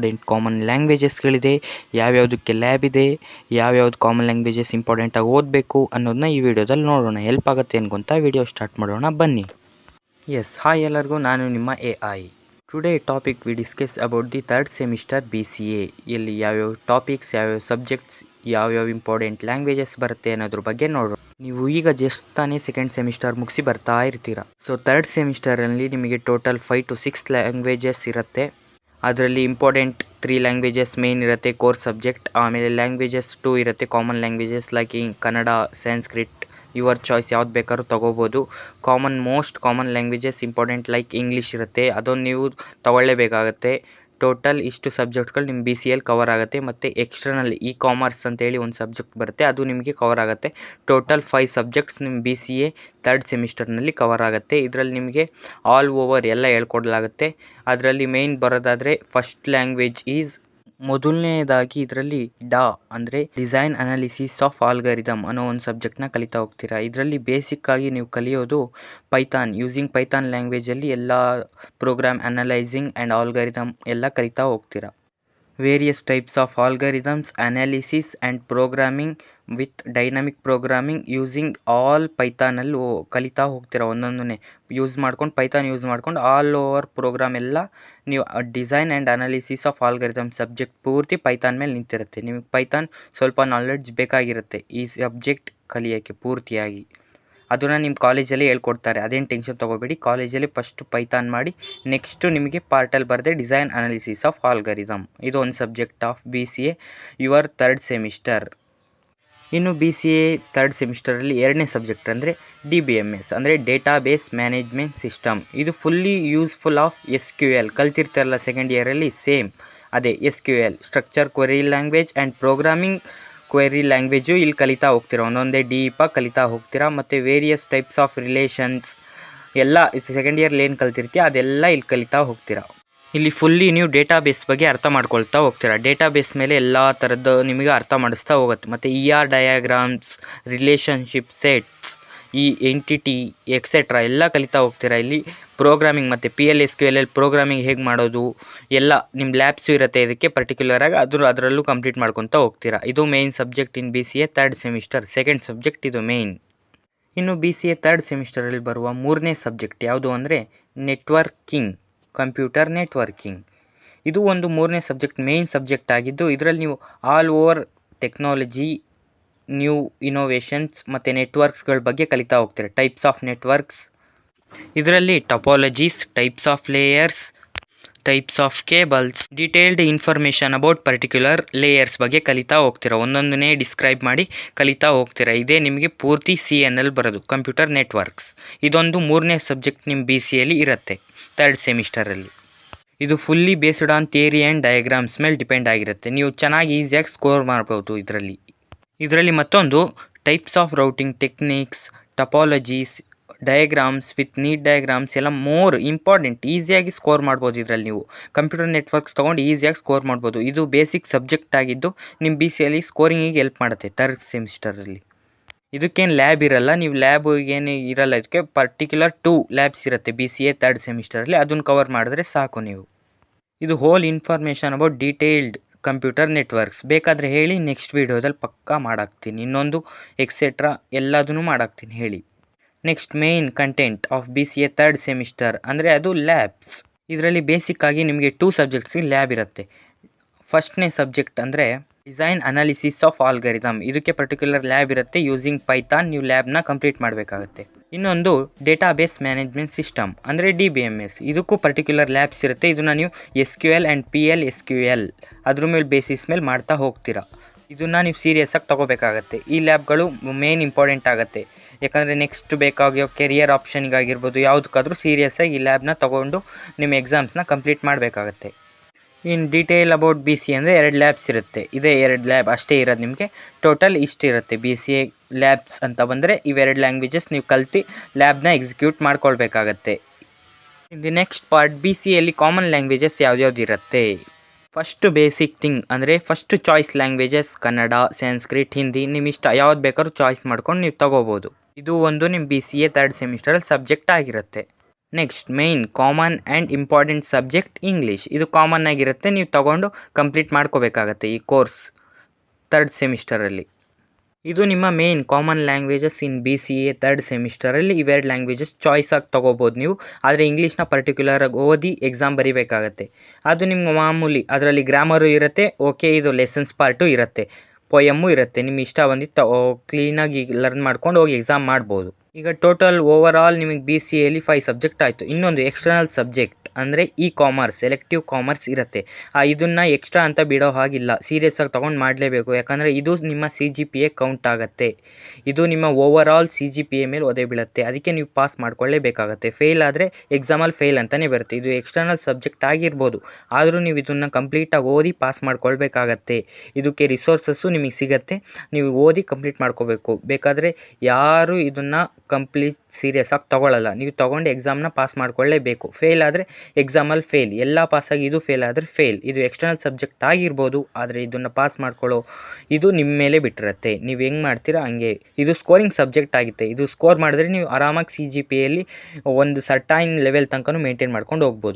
Important common ಲ್ಯಾಂಗ್ವೇಜಸ್ಗಳಿದೆ ಯಾವ್ಯಾವುದಕ್ಕೆ lab ಇದೆ, ಯಾವ್ಯಾವ್ದು ಕಾಮನ್ ಲ್ಯಾಂಗ್ವೇಜಸ್ ಇಂಪಾರ್ಟೆಂಟಾಗಿ ಓದಬೇಕು ಅನ್ನೋದನ್ನ ಈ ವಿಡಿಯೋದಲ್ಲಿ ನೋಡೋಣ. ಹೆಲ್ಪ್ ಆಗುತ್ತೆ ಅನ್ಕೊಂತ ವಿಡಿಯೋ ಸ್ಟಾರ್ಟ್ ಮಾಡೋಣ. ಬನ್ನಿ. ಎಸ್ ಹಾಯ್ ಎಲ್ಲರಿಗೂ, ನಾನು ನಿಮ್ಮ A I today topic we discuss about the third semester B C A ಇಲ್ಲಿ ಯಾವ್ಯಾವ ಟಾಪಿಕ್ಸ್ ಯಾವ್ಯಾವ ಸಬ್ಜೆಕ್ಟ್ಸ್ ಯಾವ್ಯಾವ ಇಂಪಾರ್ಟೆಂಟ್ ಲ್ಯಾಂಗ್ವೇಜಸ್ ಬರುತ್ತೆ ಅನ್ನೋದ್ರ ಬಗ್ಗೆ ನೋಡೋಣ. ನೀವು ಈಗ ಜಸ್ಟ್ ತಾನೇ ಸೆಕೆಂಡ್ ಸೆಮಿಸ್ಟರ್ ಮುಗಿಸಿ ಬರ್ತಾ ಇರ್ತೀರಾ. ಸೊ ತರ್ಡ್ ಸೆಮಿಸ್ಟರಲ್ಲಿ ನಿಮಗೆ total five to six languages ಇರುತ್ತೆ. ಅದರಲ್ಲಿ ಇಂಪಾರ್ಟೆಂಟ್ ತ್ರೀ ಲ್ಯಾಂಗ್ವೇಜಸ್ ಮೇನ್ ಇರುತ್ತೆ ಕೋರ್ ಸಬ್ಜೆಕ್ಟ್ ಆಮೇಲೆ ಲ್ಯಾಂಗ್ವೇಜಸ್ ಟೂ ಇರುತ್ತೆ ಕಾಮನ್ ಲ್ಯಾಂಗ್ವೇಜಸ್ ಲೈಕ್ ಈ ಕನ್ನಡ ಸ್ಯಾನ್ಸ್ಕ್ರಿಟ್ ಯುವರ್ ಚಾಯ್ಸ್ ಯಾವ್ದು ಬೇಕಾದ್ರೂ ತೊಗೋಬೋದು. Common most common languages important like English ಇರುತ್ತೆ. ಅದೊಂದು ನೀವು ತಗೊಳ್ಳೇಬೇಕಾಗತ್ತೆ. ಟೋಟಲ್ ಇಷ್ಟು ಸಬ್ಜೆಕ್ಟ್ಗಳು ನಿಮ್ಮ ಬಿ ಸಿ ಎಲ್ ಕವರ್ ಆಗುತ್ತೆ ಮತ್ತು ಎಕ್ಸ್ಟರ್ನಲ್ ಇ ಕಾಮರ್ಸ್ ಅಂತೇಳಿ ಒಂದು ಸಬ್ಜೆಕ್ಟ್ ಬರುತ್ತೆ, ಅದು ನಿಮಗೆ ಕವರ್ ಆಗುತ್ತೆ. ಟೋಟಲ್ ಫೈವ್ ಸಬ್ಜೆಕ್ಟ್ಸ್ ನಿಮ್ಮ ಬಿ ಸಿ ಎ ತರ್ಡ್ ಸೆಮಿಸ್ಟರ್ನಲ್ಲಿ ಕವರ್ ಆಗುತ್ತೆ. ಇದರಲ್ಲಿ ನಿಮಗೆ ಆಲ್ ಓವರ್ ಎಲ್ಲ ಹೇಳ್ಕೊಡ್ಲಾಗುತ್ತೆ. ಅದರಲ್ಲಿ ಮೇಯ್ನ್ ಬರೋದಾದರೆ ಫಸ್ಟ್ ಲ್ಯಾಂಗ್ವೇಜ್ ಈಸ್ ಮೊದಲನೇದಾಗಿ ಇದರಲ್ಲಿ ಡಾ ಅಂದರೆ ಡಿಸೈನ್ ಅನಾಲಿಸಿಸ್ ಆಫ್ ಆಲ್ಗರಿದಮ್ ಅನ್ನೋ ಒಂದು ಸಬ್ಜೆಕ್ಟ್ನ ಕಲಿತಾ ಹೋಗ್ತೀರಾ? ಇದರಲ್ಲಿ ಬೇಸಿಕ್ ಆಗಿ ನೀವು ಕಲಿಯೋದು ಪೈಥಾನ್. ಯೂಸಿಂಗ್ ಪೈಥಾನ್ ಲ್ಯಾಂಗ್ವೇಜಲ್ಲಿ ಎಲ್ಲ ಪ್ರೋಗ್ರಾಮ್ ಅನಲೈಸಿಂಗ್ ಆ್ಯಂಡ್ ಆಲ್ಗರಿದಮ್ ಎಲ್ಲ ಕಲಿತಾ ಹೋಗ್ತೀರಾ? Various types of algorithms, analysis and programming with dynamic programming using all ಪೈಥಾನಲ್ಲಿ ಕಲಿತಾ ಹೋಗ್ತೀರ ಒಂದೊಂದನ್ನೇ? ಯೂಸ್ ಮಾಡ್ಕೊಂಡು ಪೈಥಾನ್ ಯೂಸ್ ಮಾಡ್ಕೊಂಡು ಆಲ್ ಓವರ್ ಪ್ರೋಗ್ರಾಮ್ ಎಲ್ಲ ನೀವು design and analysis of algorithm subject ಪೂರ್ತಿ ಪೈಥಾನ್ ಮೇಲೆ ನಿಂತಿರುತ್ತೆ. ನಿಮಗೆ ಪೈಥಾನ್ ಸ್ವಲ್ಪ ನಾಲೆಡ್ಜ್ ಬೇಕಾಗಿರುತ್ತೆ. ಈ ಸಬ್ಜೆಕ್ಟ್ ಕಲಿಯೋಕ್ಕೆ ಪೂರ್ತಿಯಾಗಿ. ಅದನ್ನು ನಿಮ್ಮ ಕಾಲೇಜಲ್ಲಿ ಹೇಳ್ಕೊಡ್ತಾರೆ. ಅದೇನು ಟೆನ್ಷನ್ ತೊಗೋಬೇಡಿ. ಕಾಲೇಜಲ್ಲಿ ಫಸ್ಟ್ ಪೈಥಾನ್ ಮಾಡಿ ನೆಕ್ಸ್ಟು ನಿಮಗೆ ಪಾರ್ಟಲ್ಲಿ ಬರದೆ ಡಿಸೈನ್ ಅನಾಲಿಸಿಸ್ ಆಫ್ ಆಲ್ಗರಿದಮ್ ಇದು ಒಂದು subject of B C A your third semester ಇನ್ನು ಬಿ ಸಿ ಎ ಥರ್ಡ್ ಸೆಮಿಸ್ಟರಲ್ಲಿ ಎರಡನೇ ಸಬ್ಜೆಕ್ಟ್ ಅಂದರೆ ಡಿ ಬಿ ಎಂ ಎಸ್ ಅಂದರೆ ಡೇಟಾಬೇಸ್ ಮ್ಯಾನೇಜ್ಮೆಂಟ್ ಸಿಸ್ಟಮ್ ಇದು fully useful of S Q L ಕಲ್ತಿರ್ತಾರಲ್ಲ second ಇಯರಲ್ಲಿ same ಅದೇ S Q L structure query language and programming query language ಇಲ್ಲಿ ಕಲಿತಾ ಹೋಗ್ತೀರಾ? ಒಂದೊಂದೇ ಡೀಪಾಗಿ ಕಲಿತಾ ಹೋಗ್ತೀರಾ? ಮತ್ತು ವೇರಿಯಸ್ ಟೈಪ್ಸ್ ಆಫ್ ರಿಲೇಷನ್ಸ್ ಎಲ್ಲ ಸೆಕೆಂಡ್ ಇಯರ್ಲಿ ಏನು ಕಲ್ತಿರ್ತೀಯ? ಅದೆಲ್ಲ ಇಲ್ಲಿ ಕಲಿತಾ ಹೋಗ್ತೀರಾ? ಇಲ್ಲಿ ಫುಲ್ಲಿ ನೀವು ಡೇಟಾಬೇಸ್ ಬಗ್ಗೆ ಅರ್ಥ ಮಾಡ್ಕೊಳ್ತಾ ಹೋಗ್ತೀರಾ? ಡೇಟಾಬೇಸ್ ಮೇಲೆ ಎಲ್ಲ ಥರದ್ದು ನಿಮಗೆ ಅರ್ಥ ಮಾಡಿಸ್ತಾ ಹೋಗುತ್ತೆ. ಮತ್ತು E R diagrams relationship sets ಈ ಎಂಟಿಟಿ ಎಕ್ಸೆಟ್ರಾ ಎಲ್ಲ ಕಲಿತಾ ಹೋಗ್ತೀರಾ ಇಲ್ಲಿ? ಪ್ರೋಗ್ರಾಮಿಂಗ್ ಮತ್ತು P L S Q L L programming ಹೇಗೆ ಮಾಡೋದು? ಎಲ್ಲ ನಿಮ್ಮ ಲ್ಯಾಬ್ಸು ಇರುತ್ತೆ ಇದಕ್ಕೆ ಪರ್ಟಿಕ್ಯುಲರಾಗಿ ಅದ್ರ ಅದರಲ್ಲೂ ಕಂಪ್ಲೀಟ್ ಮಾಡ್ಕೊತಾ ಹೋಗ್ತೀರಾ? ಇದು main subject in B C A third semester second subject ಇದು ಮೇಯ್ನ್ ಇನ್ನು ಬಿ ಸಿ ಎ ತರ್ಡ್ ಸೆಮಿಸ್ಟರಲ್ಲಿ ಬರುವ ಮೂರನೇ ಸಬ್ಜೆಕ್ಟ್ ಯಾವುದು ಅಂದರೆ ನೆಟ್ವರ್ಕಿಂಗ್ ಕಂಪ್ಯೂಟರ್ ನೆಟ್ವರ್ಕಿಂಗ್ ಇದು ಒಂದು ಮೂರನೇ ಸಬ್ಜೆಕ್ಟ್ ಮೇಯ್ನ್ ಸಬ್ಜೆಕ್ಟ್ ಆಗಿದ್ದು ಇದರಲ್ಲಿ ನೀವು all over technology new innovations ಮತ್ತು ನೆಟ್ವರ್ಕ್ಸ್ಗಳ ಬಗ್ಗೆ ಕಲಿತಾ ಹೋಗ್ತೀರಾ. ಟೈಪ್ಸ್ ಆಫ್ ನೆಟ್ವರ್ಕ್ಸ್ ಇದರಲ್ಲಿ topologies types of layers types of cables detailed information about particular layers ಬಗ್ಗೆ ಕಲಿತಾ ಹೋಗ್ತೀರಾ. ಒಂದೊಂದನ್ನೇ ಡಿಸ್ಕ್ರೈಬ್ ಮಾಡಿ ಕಲಿತಾ ಹೋಗ್ತೀರಾ. ಇದೇ ನಿಮಗೆ ಪೂರ್ತಿ ಸಿ ಎನ್ ಎಲ್ ಬರೋದು ಕಂಪ್ಯೂಟರ್ ನೆಟ್ವರ್ಕ್ಸ್ ಇದೊಂದು ಮೂರನೇ ಸಬ್ಜೆಕ್ಟ್ ನಿಮ್ಮ ಬಿ ಸಿ ಎಲ್ಲಿ ಇರುತ್ತೆ ಥರ್ಡ್ ಸೆಮಿಸ್ಟರಲ್ಲಿ ಇದು fully based on theory and diagrams ಮೇಲೆ ಡಿಪೆಂಡ್ ಆಗಿರುತ್ತೆ. ನೀವು ಚೆನ್ನಾಗಿ ಈಸಿಯಾಗಿ ಸ್ಕೋರ್ ಮಾಡ್ಬೋದು ಇದರಲ್ಲಿ. ಇದರಲ್ಲಿ ಮತ್ತೊಂದು types of routing techniques topologies diagrams with neat diagrams ಎಲ್ಲ ಮೋರ್ ಇಂಪಾರ್ಟೆಂಟ್ ಈಸಿಯಾಗಿ ಸ್ಕೋರ್ ಮಾಡ್ಬೋದು ಇದರಲ್ಲಿ ನೀವು. ಕಂಪ್ಯೂಟರ್ ನೆಟ್ವರ್ಕ್ಸ್ ತೊಗೊಂಡು ಈಸಿಯಾಗಿ ಸ್ಕೋರ್ ಮಾಡ್ಬೋದು. ಇದು ಬೇಸಿಕ್ ಸಬ್ಜೆಕ್ಟ್ ಆಗಿದ್ದು ನಿಮ್ಮ ಬಿ ಸಿ ಅಲ್ಲಿ ಸ್ಕೋರಿಂಗಿಗೆ ಹೆಲ್ಪ್ ಮಾಡುತ್ತೆ ಥರ್ಡ್ ಸೆಮಿಸ್ಟರಲ್ಲಿ ಇದಕ್ಕೇನು ಲ್ಯಾಬ್ ಇರಲ್ಲ, ನೀವು ಲ್ಯಾಬ್ ಏನು ಇರಲ್ಲ, ಇದಕ್ಕೆ ಪರ್ಟಿಕ್ಯುಲರ್ ಟೂ ಲ್ಯಾಬ್ಸ್ ಇರುತ್ತೆ ಬಿ ಸಿ ಎ ತರ್ಡ್ ಸೆಮಿಸ್ಟರಲ್ಲಿ ಅದನ್ನು ಕವರ್ ಮಾಡಿದ್ರೆ ಸಾಕು ನೀವು. ಇದು whole information about detailed computer networks. ಬೇಕಾದರೆ ಹೇಳಿ ನೆಕ್ಸ್ಟ್ ವೀಡಿಯೋದಲ್ಲಿ ಪಕ್ಕಾ ಮಾಡಾಕ್ತೀನಿ. ಇನ್ನೊಂದು ಎಕ್ಸೆಟ್ರಾ ಎಲ್ಲದನ್ನು ಮಾಡಾಕ್ತೀನಿ. ಹೇಳಿ. Next main content of B C A third semester ಅಂದರೆ ಅದು ಲ್ಯಾಬ್ಸ್ ಇದರಲ್ಲಿ ಬೇಸಿಕ್ ಆಗಿ ನಿಮಗೆ ಟೂ ಸಬ್ಜೆಕ್ಟ್ಸ್ಗೆ ಲ್ಯಾಬ್ ಇರುತ್ತೆ. ಫಸ್ಟ್ನೇ ಸಬ್ಜೆಕ್ಟ್ ಅಂದರೆ ಡಿಸೈನ್ ಅನಾಲಿಸಿಸ್ ಆಫ್ ಆಲ್ಗರಿದಮ್ ಇದಕ್ಕೆ ಪರ್ಟಿಕ್ಯುಲರ್ ಲ್ಯಾಬ್ ಇರುತ್ತೆ. ಯೂಸಿಂಗ್ ಪೈಥಾನ್ ನೀವು ಲ್ಯಾಬ್ನ ಕಂಪ್ಲೀಟ್ ಮಾಡಬೇಕಾಗತ್ತೆ. ಇನ್ನೊಂದು ಡೇಟಾಬೇಸ್ ಮ್ಯಾನೇಜ್ಮೆಂಟ್ ಸಿಸ್ಟಮ್ ಅಂದರೆ ಡಿ ಬಿ ಎಂ ಎಸ್ ಇದಕ್ಕೂ ಪರ್ಟಿಕ್ಯುಲರ್ ಲ್ಯಾಬ್ಸ್ ಇರುತ್ತೆ. ಇದನ್ನು ನೀವು S Q L and P L S Q L ಅದ್ರ ಮೇಲೆ ಬೇಸಿಸ್ ಮೇಲೆ ಮಾಡ್ತಾ ಹೋಗ್ತೀರಾ. ಇದನ್ನು ನೀವು ಸೀರಿಯಸ್ಸಾಗಿ ತೊಗೋಬೇಕಾಗತ್ತೆ. ಈ ಲ್ಯಾಬ್ಗಳು ಮೇನ್ ಇಂಪಾರ್ಟೆಂಟ್ ಆಗುತ್ತೆ. ಯಾಕಂದರೆ ನೆಕ್ಸ್ಟ್ ಬೇಕಾಗಿರೋ ಕೆರಿಯರ್ ಆಪ್ಷನ್ಗಾಗಿರ್ಬೋದು ಯಾವುದಕ್ಕಾದ್ರೂ ಸೀರಿಯಸ್ಸಾಗಿ ಈ ಲ್ಯಾಬ್ನ ತೊಗೊಂಡು ನಿಮ್ಮ ಎಕ್ಸಾಮ್ಸ್ನ ಕಂಪ್ಲೀಟ್ ಮಾಡಬೇಕಾಗತ್ತೆ. In detail about B C ಅಂದರೆ ಎರಡು ಲ್ಯಾಬ್ಸ್ ಇರುತ್ತೆ. ಇದೇ ಎರಡು ಲ್ಯಾಬ್ ಅಷ್ಟೇ ಇರೋದು ನಿಮಗೆ. ಟೋಟಲ್ ಇಷ್ಟಿರುತ್ತೆ ಬಿ ಸಿ ಎ ಲ್ಯಾಬ್ಸ್ ಅಂತ ಬಂದರೆ ಇವೆರಡು ಲ್ಯಾಂಗ್ವೇಜಸ್ ನೀವು ಕಲ್ತು ಲ್ಯಾಬ್ನ execute ಮಾಡ್ಕೊಳ್ಬೇಕಾಗತ್ತೆ. The next part B C ಎಲ್ಲಿ ಕಾಮನ್ ಲ್ಯಾಂಗ್ವೇಜಸ್ ಯಾವ್ದ್ಯಾವ್ದು ಇರುತ್ತೆ? ಫಸ್ಟ್ ಬೇಸಿಕ್ ಥಿಂಗ್ ಅಂದರೆ first choice languages Kannada Sanskrit Hindi ನಿಮ್ಮ ಇಷ್ಟ ಯಾವ್ದು ಬೇಕಾದ್ರೂ ಚಾಯ್ಸ್ ಮಾಡ್ಕೊಂಡು ನೀವು ತಗೋಬೋದು. ಇದು ಒಂದು ನಿಮ್ಮ ಬಿ ಸಿ ಎ ತರ್ಡ್ ಸೆಮಿಸ್ಟರಲ್ಲಿ ಸಬ್ಜೆಕ್ಟ್ ಆಗಿರುತ್ತೆ. Next main common and important subject English ಇದು ಕಾಮನ್ ಆಗಿರುತ್ತೆ, ನೀವು ತಗೊಂಡು ಕಂಪ್ಲೀಟ್ ಮಾಡ್ಕೋಬೇಕಾಗತ್ತೆ ಈ ಕೋರ್ಸ್ ತರ್ಡ್ ಸೆಮಿಸ್ಟರಲ್ಲಿ ಇದು ನಿಮ್ಮ main common languages in B C A third ಸೆಮಿಸ್ಟರಲ್ಲಿ ಇವೆರಡು ಲ್ಯಾಂಗ್ವೇಜಸ್ ಚಾಯ್ಸ್ ಆಗಿ ತೊಗೋಬೋದು ನೀವು. ಆದರೆ ಇಂಗ್ಲೀಷ್ನ ಪರ್ಟಿಕ್ಯುಲರಾಗಿ ಓದಿ ಎಕ್ಸಾಮ್ ಬರೀಬೇಕಾಗತ್ತೆ. ಅದು ನಿಮ್ಗೆ ಮಾಮೂಲಿ ಅದರಲ್ಲಿ ಗ್ರಾಮರು ಇರುತ್ತೆ ಓಕೆ ಇದು ಲೆಸನ್ಸ್ ಪಾರ್ಟು ಇರುತ್ತೆ. ಪೊಯಮ್ಮು ಇರುತ್ತೆ ನಿಮ್ಮ ಇಷ್ಟ ಬಂದಿತ್ತು ಕ್ಲೀನಾಗಿ ಲರ್ನ್ ಮಾಡ್ಕೊಂಡು ಹೋಗಿ ಎಕ್ಸಾಮ್ ಮಾಡ್ಬೋದು. ಈಗ ಟೋಟಲ್ ಓವರ್ ಆಲ್ ನಿಮಗೆ ಬಿ ಸಿ ಎಲ್ಲಿ ಫೈವ್ ಸಬ್ಜೆಕ್ಟ್ ಆಯಿತು. ಇನ್ನೊಂದು ಎಕ್ಸ್ಟರ್ನಲ್ ಸಬ್ಜೆಕ್ಟ್ ಅಂದರೆ ಇ ಕಾಮರ್ಸ್ ಸೆಲೆಕ್ಟಿವ್ ಕಾಮರ್ಸ್ ಇರುತ್ತೆ ಇದನ್ನು ಎಕ್ಸ್ಟ್ರಾ ಅಂತ ಬಿಡೋ ಹಾಗಿಲ್ಲ. ಸೀರಿಯಸ್ ಆಗಿ ತೊಗೊಂಡು ಮಾಡಲೇಬೇಕು. ಯಾಕಂದರೆ ಇದು ನಿಮ್ಮ C G P A count ಆಗುತ್ತೆ. ಇದು ನಿಮ್ಮ over all C G P A ಮೇಲೆ ಒದೆ ಬೀಳುತ್ತೆ. ಅದಕ್ಕೆ ನೀವು ಪಾಸ್ ಮಾಡ್ಕೊಳ್ಳೇಬೇಕಾಗತ್ತೆ. ಫೇಲ್ ಆದರೆ ಎಕ್ಸಾಮಲ್ಲಿ ಫೇಲ್ ಅಂತಲೇ ಬರುತ್ತೆ. ಇದು ಎಕ್ಸ್ಟರ್ನಲ್ ಸಬ್ಜೆಕ್ಟ್ ಆಗಿರ್ಬೋದು. ಆದರೂ ನೀವು ಇದನ್ನು ಕಂಪ್ಲೀಟಾಗಿ ಓದಿ ಪಾಸ್ ಮಾಡ್ಕೊಳ್ಬೇಕಾಗತ್ತೆ. ಇದಕ್ಕೆ ರಿಸೋರ್ಸಸ್ಸು ನಿಮಗೆ ಸಿಗುತ್ತೆ. ನೀವು ಓದಿ ಕಂಪ್ಲೀಟ್ ಮಾಡ್ಕೋಬೇಕು. ಬೇಕಾದರೆ ಯಾರು ಇದನ್ನು ಕಂಪ್ಲೀಟ್ ಸೀರಿಯಸ್ ಆಗಿ ತೊಗೊಳ್ಳಲ್ಲ ನೀವು ತೊಗೊಂಡು ಎಕ್ಸಾಮ್ನ ಪಾಸ್ ಮಾಡ್ಕೊಳ್ಳೇಬೇಕು ಫೇಲ್ ಆದರೆ ಎಕ್ಸಾಮಲ್ಲಿ ಫೇಲ್ ಎಲ್ಲ ಪಾಸಾಗಿ ಇದು ಫೇಲ್ ಆದರೆ ಫೇಲ್ ಇದು ಎಕ್ಸ್ಟರ್ನಲ್ ಸಬ್ಜೆಕ್ಟ್ ಆಗಿರ್ಬೋದು, ಆದರೆ ಇದನ್ನು ಪಾಸ್ ಮಾಡ್ಕೊಳ್ಳೋ ಇದು ನಿಮ್ಮ ಮೇಲೆ ಬಿಟ್ಟಿರುತ್ತೆ. ನೀವು ಹೆಂಗೆ ಮಾಡ್ತೀರಾ ಹಂಗೆ. ಇದು ಸ್ಕೋರಿಂಗ್ ಸಬ್ಜೆಕ್ಟ್ ಆಗುತ್ತೆ. ಇದು ಸ್ಕೋರ್ ಮಾಡಿದ್ರೆ ನೀವು ಆರಾಮಾಗಿ ಸಿ ಜಿ ಪಿ ಎಲ್ಲಿ ಒಂದು ಸರ್ಟೈನ್ ಲೆವೆಲ್ ತನಕನೂ ಮೇಂಟೈನ್ ಮಾಡ್ಕೊಂಡು ಹೋಗ್ಬೋದು.